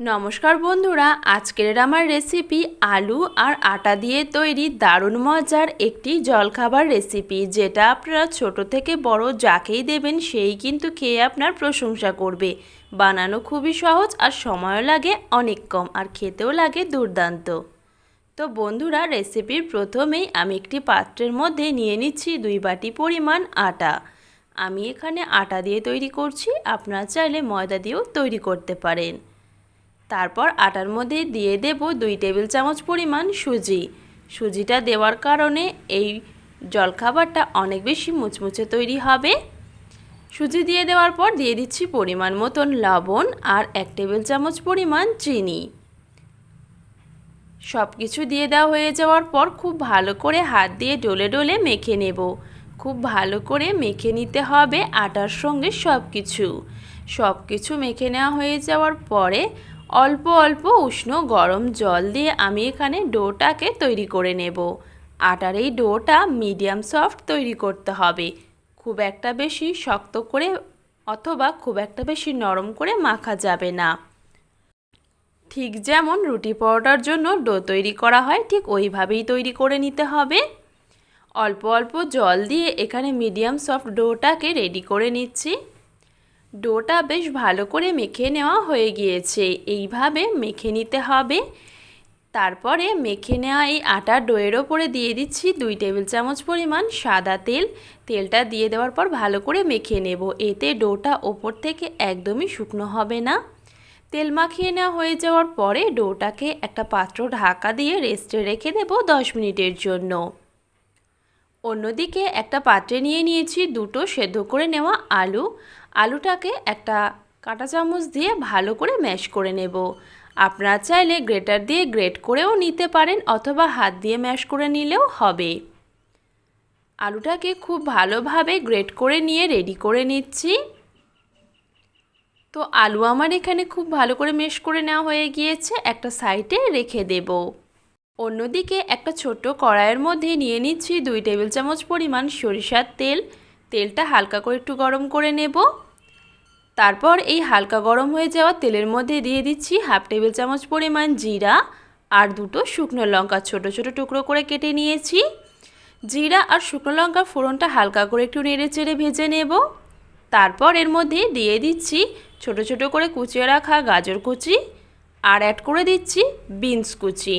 নমস্কার বন্ধুরা, আজকের আমার রেসিপি আলু আর আটা দিয়ে তৈরি দারুণ মজার একটি জলখাবার রেসিপি যেটা আপনারা ছোট থেকে বড় যাকেই দেবেন সেই কিন্তু খেয়ে আপনার প্রশংসা করবে। বানানো খুবই সহজ আর সময়ও লাগে অনেক কম আর খেতেও লাগে দুর্দান্ত। তো বন্ধুরা রেসিপির প্রথমেই আমি একটি পাত্রের মধ্যে নিয়ে নিচ্ছি দুই বাটি পরিমাণ আটা। আমি এখানে আটা দিয়ে তৈরি করছি, আপনারা চাইলে ময়দা দিয়েও তৈরি করতে পারেন। তারপর আটার মধ্যে দিয়ে দেব দুই টেবিল চামচ পরিমাণ সুজি। সুজিটা দেওয়ার কারণে এই জলখাবারটা অনেক বেশি মুচমুচে তৈরি হবে। সুজি দিয়ে দেওয়ার পর দিয়ে দিচ্ছি পরিমাণ মতন লবণ আর এক টেবিল চামচ পরিমাণ চিনি। সব কিছু দিয়ে দেওয়া হয়ে যাওয়ার পর খুব ভালো করে হাত দিয়ে ডলে ডলে মেখে নেব। খুব ভালো করে মেখে নিতে হবে আটার সঙ্গে সব কিছু সব কিছু মেখে নেওয়া হয়ে যাওয়ার পরে অল্প অল্প উষ্ণ গরম জল দিয়ে আমি এখানে ডোটাকে তৈরি করে নেব। আটার এই ডোটা মিডিয়াম সফট তৈরি করতে হবে। খুব একটা বেশি শক্ত করে অথবা খুব একটা বেশি নরম করে মাখা যাবে না। ঠিক যেমন রুটি পরোটার জন্য ডো তৈরি করা হয়, ঠিক ওইভাবেই তৈরি করে নিতে হবে। অল্প অল্প জল দিয়ে এখানে মিডিয়াম সফট ডোটাকে রেডি করে নিচ্ছি। ডোটা বেশ ভালো করে মেখে নেওয়া হয়ে গিয়েছে। এইভাবে মেখে নিতে হবে। তারপরে মেখে নেওয়া এই আটা ডোয়ের ওপরে দিয়ে দিচ্ছি দুই টেবিল চামচ পরিমাণ সাদা তেল। তেলটা দিয়ে দেওয়ার পর ভালো করে মেখে নেব। এতে ডোটা ওপর থেকে একদমই শুকনো হবে না। তেল মাখিয়ে নেওয়া হয়ে যাওয়ার পরে ডোটাকে একটা পাত্র ঢাকা দিয়ে রেস্টে রেখে দেব দশ মিনিটের জন্য। অন্যদিকে একটা পাত্রে নিয়ে নিয়েছি দুটো সেদ্ধ করে নেওয়া আলু। আলুটাকে একটা কাঁটা চামচ দিয়ে ভালো করে ম্যাশ করে নেব। আপনারা চাইলে গ্রেটার দিয়ে গ্রেট করেও নিতে পারেন অথবা হাত দিয়ে ম্যাশ করে নিলেও হবে। আলুটাকে খুব ভালোভাবে গ্রেট করে নিয়ে রেডি করে নিচ্ছি। তো আলু আমার এখানে খুব ভালো করে মেশ করে নেওয়া হয়ে গিয়েছে, একটা সাইডে রেখে দেব। অন্যদিকে একটা ছোট্ট কড়াইয়ের মধ্যে নিয়ে নিচ্ছি দুই টেবিল চামচ পরিমাণ সরিষার তেল। তেলটা হালকা করে একটু গরম করে নেব। তারপর এই হালকা গরম হয়ে যাওয়া তেলের মধ্যে দিয়ে দিচ্ছি হাফ টেবিল চামচ পরিমাণ জিরা আর দুটো শুকনো লঙ্কা ছোট ছোট টুকরো করে কেটে নিয়েছি। জিরা আর শুকনো লঙ্কার ফোড়নটা হালকা করে একটু নেড়ে চেড়ে ভেজে নেব। তারপর এর মধ্যে দিয়ে দিচ্ছি ছোট ছোট করে কুচিয়ে রাখা গাজর কুচি আর অ্যাড করে দিচ্ছি বিনস কুচি।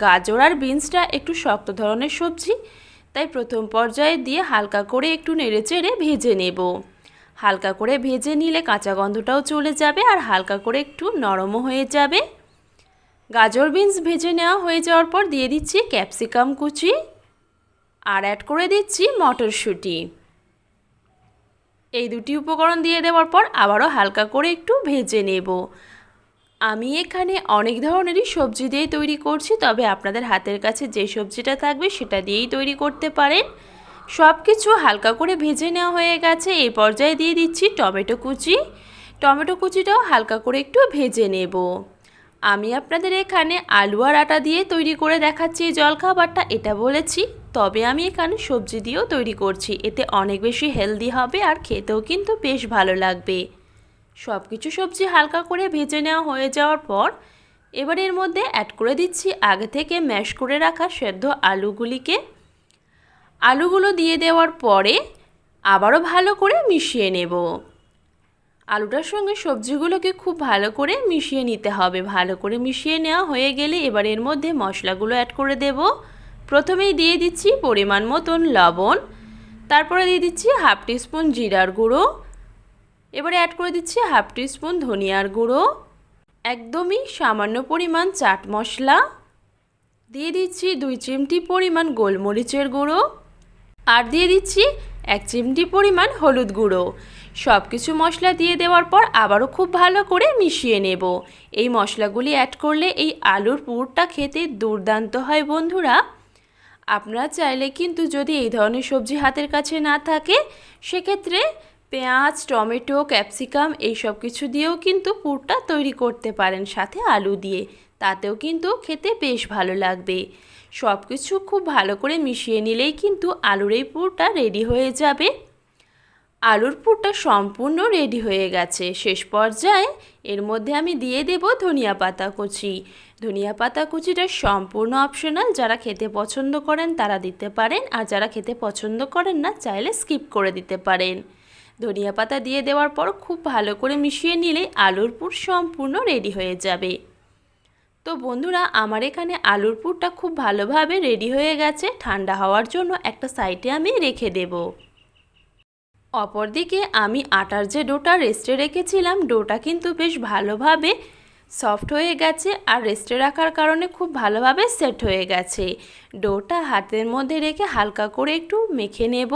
গাজর আর বিনসটা একটু শক্ত ধরনের সবজি, তাই প্রথম পর্যায়ে দিয়ে হালকা করে একটু নেড়ে চেড়ে ভেজে নেব। হালকা করে ভেজে নিলে কাঁচা গন্ধটাও চলে যাবে আর হালকা করে একটু নরমও হয়ে যাবে। গাজর বিনস ভেজে নেওয়া হয়ে যাওয়ার পর দিয়ে দিচ্ছি ক্যাপসিকাম কুচি আর অ্যাড করে দিচ্ছি মটরশুঁটি। এই দুটি উপকরণ দিয়ে দেওয়ার পর আবারও হালকা করে একটু ভেজে নেব। আমি এখানে অনেক ধরনেরই সবজি দিয়ে তৈরি করছি, তবে আপনাদের হাতের কাছে যে সবজিটা থাকবে সেটা দিয়েই তৈরি করতে পারেন। সব কিছু হালকা করে ভেজে নেওয়া হয়ে গেছে এই পর্যায়ে দিয়ে দিচ্ছি টমেটো কুচি। টমেটো কুচিটাও হালকা করে একটু ভেজে নেব। আমি আপনাদের এখানে আলু আর আটা দিয়ে তৈরি করে দেখাচ্ছি এই জলখাবারটা, এটা বলেছি, তবে আমি এখানে সবজি দিয়েও তৈরি করছি, এতে অনেক বেশি হেলদি হবে আর খেতেও কিন্তু বেশ ভালো লাগবে। সব কিছু সবজি হালকা করে ভেজে নেওয়া হয়ে যাওয়ার পর, এবার এর মধ্যে অ্যাড করে দিচ্ছি আগে থেকে ম্যাশ করে রাখা সেদ্ধ আলুগুলিকে। আলুগুলো দিয়ে দেওয়ার পরে আবারও ভালো করে মিশিয়ে নেব। আলুটার সঙ্গে সবজিগুলোকে খুব ভালো করে মিশিয়ে নিতে হবে। ভালো করে মিশিয়ে নেওয়া হয়ে গেলে এবার এর মধ্যে মশলাগুলো অ্যাড করে দেব। প্রথমেই দিয়ে দিচ্ছি পরিমাণ মতন লবণ। তারপরে দিয়ে দিচ্ছি হাফ টিস্পুন জিরার গুঁড়ো। এবারে অ্যাড করে দিচ্ছি হাফ টিস্পুন ধনিয়ার গুঁড়ো, একদমই সামান্য পরিমাণ চাট মশলা, দিয়ে দিচ্ছি দুই চিমটি পরিমাণ গোলমরিচের গুঁড়ো, আর দিয়ে দিচ্ছি এক চিমটি পরিমাণ হলুদ গুঁড়ো। সব কিছু মশলা দিয়ে দেওয়ার পর আবারও খুব ভালো করে মিশিয়ে নেব। এই মশলাগুলি অ্যাড করলে এই আলুর পুরটা খেতে দুর্দান্ত হয় বন্ধুরা। আপনারা চাইলে কিন্তু যদি এই ধরনের সবজি হাতের কাছে না থাকে, সেক্ষেত্রে পেঁয়াজ, টমেটো, ক্যাপসিকাম এই সব কিছু দিয়েও কিন্তু পুরটা তৈরি করতে পারেন সাথে আলু দিয়ে। তাতেও কিন্তু খেতে বেশ ভালো লাগবে। সব কিছু খুব ভালো করে মিশিয়ে নিলেই কিন্তু আলুর এই পুরটা রেডি হয়ে যাবে। আলুর পুরটা সম্পূর্ণ রেডি হয়ে গেছে। শেষ পর্যায়ে এর মধ্যে আমি দিয়ে দেব ধনিয়া পাতা কুচি। ধনিয়া পাতা কুচিটা সম্পূর্ণ অপশনাল যারা খেতে পছন্দ করেন তারা দিতে পারেন আর যারা খেতে পছন্দ করেন না, চাইলে স্কিপ করে দিতে পারেন। ধনিয়া পাতা দিয়ে দেওয়ার পর খুব ভালো করে মিশিয়ে নিলে আলুর পুর সম্পূর্ণ রেডি হয়ে যাবে। তো বন্ধুরা, আমার এখানে আলুর পুরটা খুব ভালোভাবে রেডি হয়ে গেছে। ঠান্ডা হওয়ার জন্য একটা সাইডে আমি রেখে দেব। অপরদিকে আমি আটার যে ডোটা রেস্টে রেখেছিলাম, ডোটা কিন্তু বেশ ভালোভাবে সফট হয়ে গেছে আর রেস্টে রাখার কারণে খুব ভালোভাবে সেট হয়ে গেছে। ডোটা হাতের মধ্যে রেখে হালকা করে একটু মেখে নেব।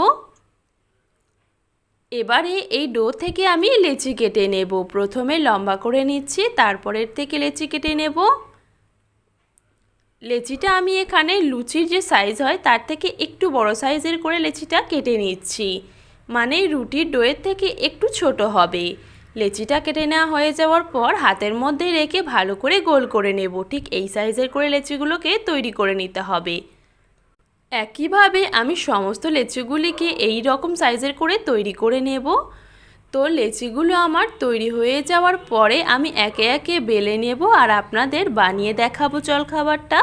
এবারে এই ডো থেকে আমি লেচি কেটে নেব। প্রথমে লম্বা করে নিচ্ছি, তারপরের থেকে লেচি কেটে নেব। লেচিটা আমি এখানে লুচির যে সাইজ হয়, তার থেকে একটু বড় সাইজের করে লেচিটা কেটে নিচ্ছি। মানে রুটির ডোয়ের থেকে একটু ছোট হবে। লেচিটা কেটে নেওয়া হয়ে যাওয়ার পর হাতের মধ্যে রেখে ভালো করে গোল করে নেব। ঠিক এই সাইজের করে লেচিগুলোকে তৈরি করে নিতে হবে। একইভাবে আমি সমস্ত লেচিগুলিকে এই রকম সাইজের করে তৈরি করে নেব। তো লেচিগুলো আমার তৈরি হয়ে যাওয়ার পরে আমি একে একে বেলে নেব আর আপনাদের বানিয়ে দেখাবো জলখাবারটা।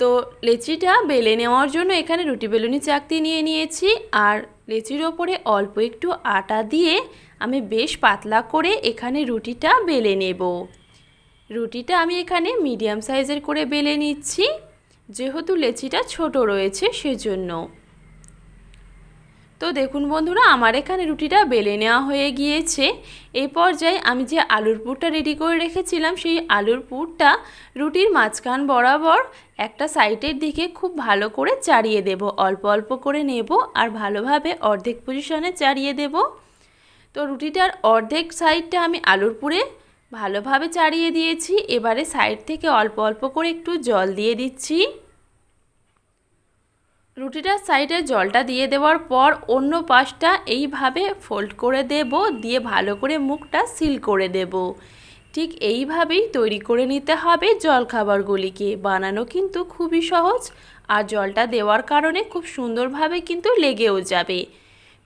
তো লেচিটা বেলে নেওয়ার জন্য এখানে রুটি বেলুনি চাকতি নিয়ে নিয়েছি আর লেচির ওপরে অল্প একটু আটা দিয়ে আমি বেশ পাতলা করে এখানে রুটিটা বেলে নেব। রুটিটা আমি এখানে মিডিয়াম সাইজের করে বেলে নিচ্ছি। যেহেতু লেচিটা ছোট রয়েছে সেজন্য। তো দেখুন বন্ধুরা, আমার এখানে রুটিটা বেলে নেওয়া হয়ে গিয়েছে। এই পর্যায়ে আমি যে আলুর পুরটা রেডি করে রেখেছিলাম, সেই আলুর পুরটা রুটির মাঝখান বরাবর একটা সাইডের দিকে খুব ভালো করে চাড়িয়ে দেব। অল্প অল্প করে নেব আর ভালোভাবে অর্ধেক পজিশনে চাড়িয়ে দেব। তো রুটিটার অর্ধেক সাইডটা আমি আলুর পুরে ভালোভাবে চাড়িয়ে দিয়েছি। এবারে সাইড থেকে অল্প অল্প করে একটু জল দিয়ে দিচ্ছি। রুটিটার সাইডে জলটা দিয়ে দেওয়ার পর অন্য পাশটা এইভাবে ফোল্ড করে দেব, দিয়ে ভালো করে মুখটা সিল করে দেব। ঠিক এইভাবেই তৈরি করে নিতে হবে জলখাবারগুলিকে। বানানো কিন্তু খুবই সহজ, আর জলটা দেওয়ার কারণে খুব সুন্দরভাবে কিন্তু লেগেও যাবে।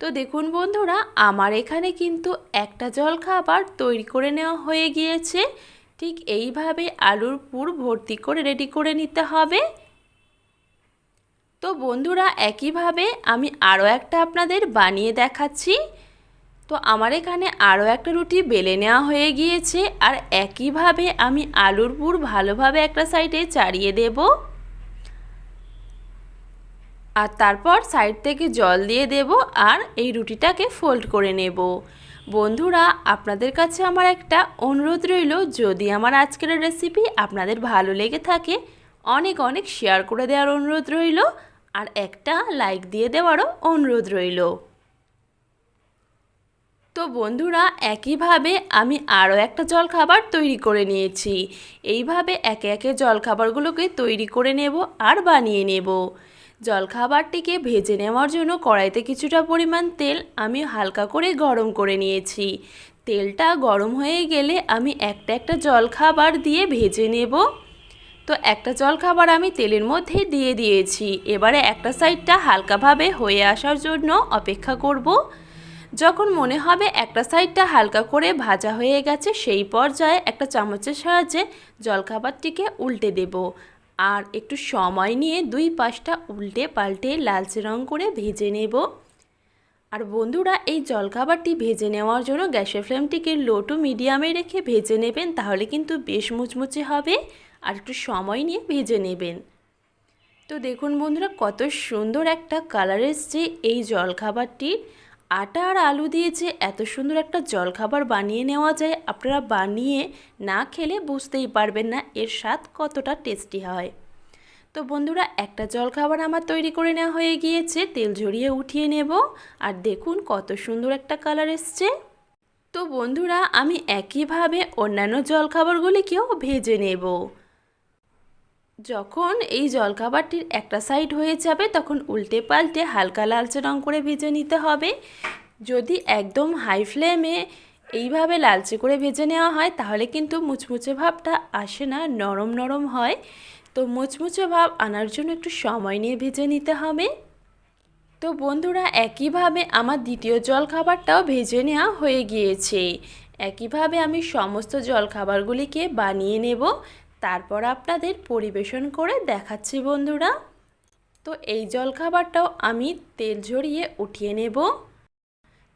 তো দেখুন বন্ধুরা, আমার এখানে কিন্তু একটা জলখাবার তৈরি করে নেওয়া হয়ে গিয়েছে। ঠিক এইভাবে আলুর পুর ভর্তি করে রেডি করে নিতে হবে। তো বন্ধুরা, একইভাবে আমি আরও একটা আপনাদের বানিয়ে দেখাচ্ছি। তো আমার এখানে আরও একটা রুটি বেলে নেওয়া হয়ে গিয়েছে। আর একইভাবে আমি আলুর পুর ভালোভাবে একটা সাইডে চাড়িয়ে দেব। আর তারপর সাইড থেকে জল দিয়ে দেব আর এই রুটিটাকে ফোল্ড করে নেব। বন্ধুরা, আপনাদের কাছে আমার একটা অনুরোধ রইল, যদি আমার আজকের রেসিপি আপনাদের ভালো লেগে থাকে, অনেক অনেক শেয়ার করে দেওয়ার অনুরোধ রইল আর একটা লাইক দিয়ে দেওয়ারও অনুরোধ রইল। তো বন্ধুরা, একইভাবে আমি আরও একটা জলখাবার তৈরি করে নিয়েছি। এইভাবে একে একে জলখাবারগুলোকে তৈরি করে নেব আর বানিয়ে নেব। জলখাবারটিকে ভেজে নেওয়ার জন্য কড়াইতে কিছুটা পরিমাণ তেল আমি হালকা করে গরম করে নিয়েছি। তেলটা গরম হয়ে গেলে আমি একটা একটা জলখাবার দিয়ে ভেজে নেব। তো একটা জলখাবার আমি তেলের মধ্যে দিয়ে দিয়েছি। এবারে একটা সাইডটা হালকাভাবে হয়ে আসার জন্য অপেক্ষা করব। যখন মনে হবে একটা সাইডটা হালকা করে ভাজা হয়ে গেছে, সেই পর্যায়ে একটা চামচের সাহায্যে জলখাবারটিকে উল্টে দেব। আর একটু সময় নিয়ে দুই পাশটা উল্টে পাল্টে লালচে রং করে ভেজে নেব। আর বন্ধুরা, এই জলখাবারটি ভেজে নেওয়ার জন্য গ্যাসের ফ্লেমটিকে লো টু মিডিয়ামে রেখে ভেজে নেবেন, তাহলে কিন্তু বেশ মুচমুচে হবে আর একটু সময় নিয়ে ভেজে নেবেন। তো দেখুন বন্ধুরা, কত সুন্দর একটা কালার এসছে এই জলখাবারটির। আটা আর আলু দিয়ে যে এত সুন্দর একটা জলখাবার বানিয়ে নেওয়া যায়, আপনারা বানিয়ে না খেলে বুঝতেই পারবেন না এর স্বাদ কতটা টেস্টি হয়। তো বন্ধুরা, একটা জলখাবার আমার তৈরি করে নেওয়া হয়ে গিয়েছে, তেল ঝরিয়ে উঠিয়ে নেব। আর দেখুন কত সুন্দর একটা কালার এসছে। তো বন্ধুরা, আমি একইভাবে অন্যান্য জলখাবারগুলিকেও ভেজে নেব। যখন এই জলখাবারটির একটা সাইড হয়ে যাবে, তখন উল্টে পাল্টে হালকা লালচে রং করে ভেজে নিতে হবে। যদি একদম হাই ফ্লেমে এইভাবে লালচে করে ভেজে নেওয়া হয়, তাহলে কিন্তু মুচমুচে ভাবটা আসে না, নরম নরম হয়। তো মুচমুচে ভাব আনার জন্য একটু সময় নিয়ে ভেজে নিতে হবে। তো বন্ধুরা, একইভাবে আমার দ্বিতীয় জলখাবারটাও ভেজে নেওয়া হয়ে গিয়েছে। একইভাবে আমি সমস্ত জলখাবারগুলিকে বানিয়ে নেব। তারপর আপনাদের পরিবেশন করে দেখাচ্ছি বন্ধুরা। তো এই জলখাবারটাও আমি তেল ঝরিয়ে উঠিয়ে নেব।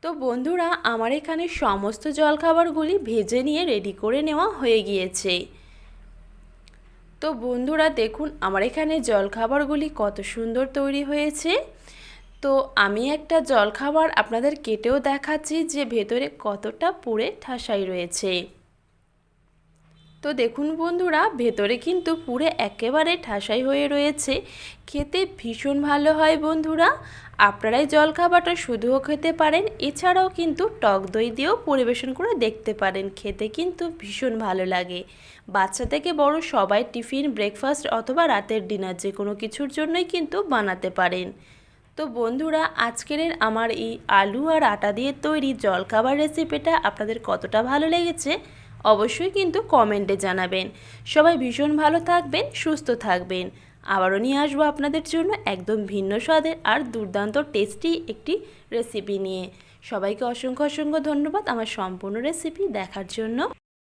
তো বন্ধুরা, আমার এখানে সমস্ত জলখাবারগুলি ভেজে নিয়ে রেডি করে নেওয়া হয়ে গিয়েছে। তো বন্ধুরা, দেখুন, আমার এখানে জলখাবারগুলি কত সুন্দর তৈরি হয়েছে। তো আমি একটা জলখাবার আপনাদের কেটেও দেখাচ্ছি যে ভেতরে কতটা পুড়ে ঠাসাই রয়েছে। তো দেখুন বন্ধুরা, ভেতরে কিন্তু পুরে একেবারে ঠাসাই হয়ে রয়েছে। খেতে ভীষণ ভালো হয় বন্ধুরা। আপনারাই জলখাবারটা শুধুও খেতে পারেন, এছাড়াও কিন্তু টক দই দিয়েও পরিবেশন করে দেখতে পারেন। খেতে কিন্তু ভীষণ ভালো লাগে। বাচ্চা থেকে বড় সবাই টিফিন, ব্রেকফাস্ট অথবা রাতের ডিনার যে কোনো কিছুর জন্যই কিন্তু বানাতে পারেন। তো বন্ধুরা, আজকের আমার এই আলু আর আটা দিয়ে তৈরি জলখাবার রেসিপিটা আপনাদের কতটা ভালো লেগেছে অবশ্যই কিন্তু কমেন্টে জানাবেন। সবাই ভীষণ ভালো থাকবেন, সুস্থ থাকবেন। আবারও নিয়ে আসব আপনাদের জন্য একদম ভিন্ন স্বাদের আর দুর্দান্ত টেস্টি একটি রেসিপি নিয়ে। সবাইকে অসংখ্য অসংখ্য ধন্যবাদ আমার সম্পূর্ণ রেসিপি দেখার জন্য।